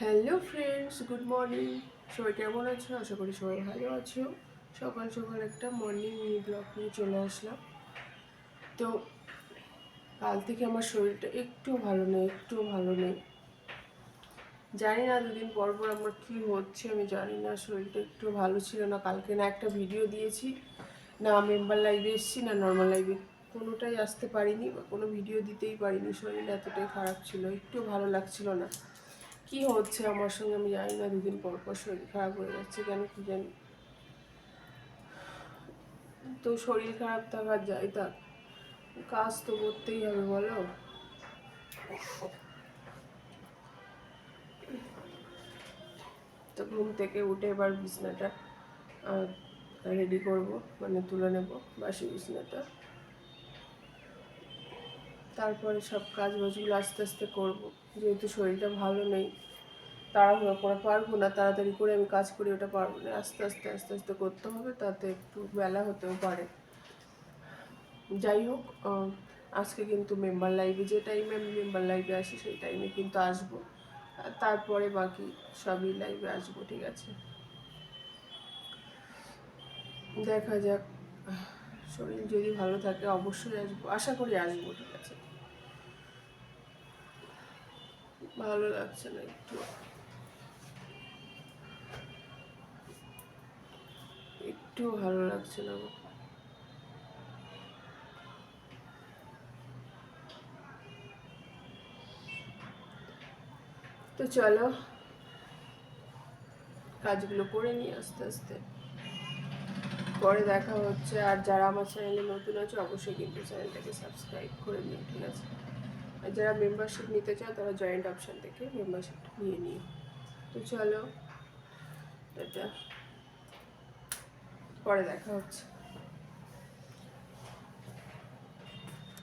Hello friends good morning সবাই কেমন আছো? আশা করি সবাই ভালো আছো। সকাল সকাল একটা মর্নিং মিনি ব্লগ নিয়ে চলে আসলাম। তো, কাল থেকে আমার শরীরটা একটু ভালো নেই, একটু ভালো নেই। জানি না দুদিন পর পর আমার কী হচ্ছে, আমি জানি না, শরীরটা একটু ভালো ছিল না। কালকে না একটা ভিডিও দিয়েছি। না মেম্বার লাইভে এসেছি, না নর্মাল লাইভে কোনোটাই আসতে পারিনি বা কোনো ভিডিও দিতেই পারিনি। শরীর এতটাই খারাপ ছিল, একটু ভালো লাগছিল না। কি হচ্ছে? আমার সঙ্গে আমি জানি না, দুদিন পর পর শরীর খারাপ হয়ে যাচ্ছে কেন কি জানি। তো শরীর খারাপ থাক যাই থাক, কাজ তো করতেই হবে, বলো। তো ঘুম থেকে উঠে এবার বিছনাটা রেডি করব মানে তুলে নেব বাসি বিছনাটা। তারপরে সব কাজ বাজগুলো আস্তে আস্তে করব। যেহেতু শরীরটা ভালো নেই, তাড়াহুড়ো করে পারব না, তাড়াতাড়ি করে আমি কাজ করি, ওটা পারব না। আস্তে আস্তে আস্তে আস্তে করতে হবে, তাতে একটু বেলা হতেও পারে। যাই হোক আজকে কিন্তু মেম্বার লাইভে যে টাইমে আমি মেম্বার লাইভে আসি, সেই টাইমে কিন্তু আসব। তারপরে বাকি সবই লাইভে আসব, ঠিক আছে? দেখা যাক। শরীর যদি ভালো থাকে, অবশ্যই আসব। আশা করি আসব, ঠিক আছে? ভালো লাগছে না একটু। একটু ভালো লাগছে না। তো চলো, কাজগুলো করে নিই আস্তে আস্তে। পরে দেখা হচ্ছে। আর যারা আমার চ্যানেলে নতুন আছে, অবশ্যই কিন্তু চ্যানেলটাকে সাবস্ক্রাইব করে নিও, ঠিক আছে? আর যারা মেম্বারশিপ নিতে চাও, তারা জয়েন্ট অপশান থেকে মেম্বারশিপটা নিয়ে নিও। তো চলো এটা পরে দেখা হচ্ছে।